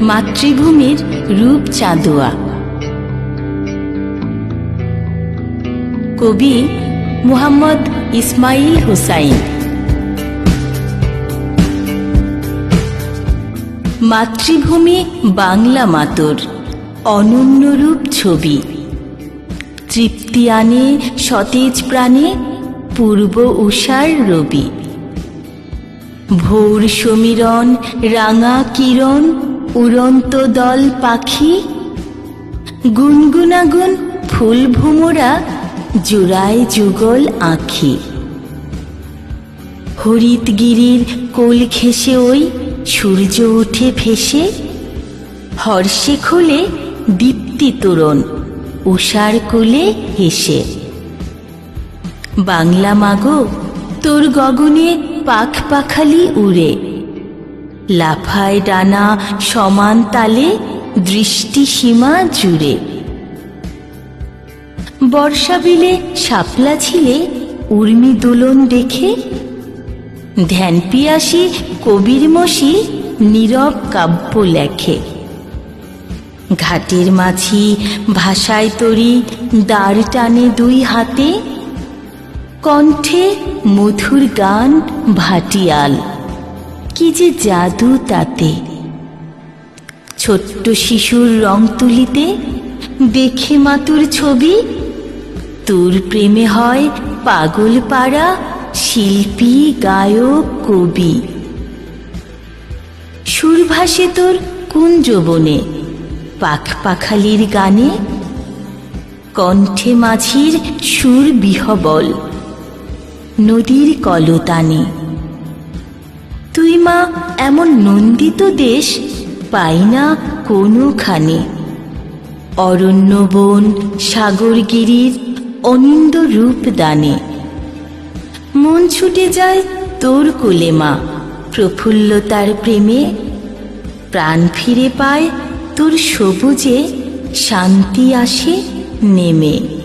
মাতৃভূমির রূপ চাঁদোয়া। কবি মুহাম্মদ ইসমাইল হুসাইন। মাতৃভূমি বাংলা মাতর, অনন্য রূপ ছবি। তৃপ্তি আনে সতেজ প্রাণে, পূর্ব উষার রবি। ভোর সমীরণ, রাঙা কিরণ উড়ন্ত দল পাখি, গুনগুনাগুন ফুল ভুমরা জোড়ায় যুগল আঁখি। হরিতগিরির কোল ঘেসে ওই সূর্য উঠে ভেসে, হর্ষে খোলে দীপ্তি তোরণ উষার কোলে হেসে। বাংলা মাগো, তোর গগনে পাখ পাখালি উড়ে। লাফায় ডানা সমান তালে, দৃষ্টি সীমা জুড়ে। বর্ষা বিলে শাপলা ছিলে, উর্মি দোলন দেখে। ধ্যান পিয়াসী কবির মসি নীরব কাব্য লেখে। ঘাটের মাঝি ভাষায় তরি দাঁড় টানে দুই হাতে। কণ্ঠে মধুর গান ভাটিয়াল। কি যে জাদু তাতে। ছোট্ট শিশুর রং তুলিতে দেখে মাতুর ছবি। তোর প্রেমে হয় পাগল পাড়া শিল্পী, গায়ক, কবি। সুর ভাসে তোর কুঞ্জবনে পাখ পাখালির গানে? কণ্ঠে মাঝির সুর বিহবল, নদীর কলতানে। তুই মা, এমন নন্দিত দেশ পাই না কোনোখানে। অরণ্য বন, সাগরগিরির অনিন্দ রূপ দানে। মন ছুটে যায় তোর কোলে মা, প্রফুল্লতার প্রেমে। প্রাণ ফিরে পায় তোর সবুজে, শান্তি আসে নেমে।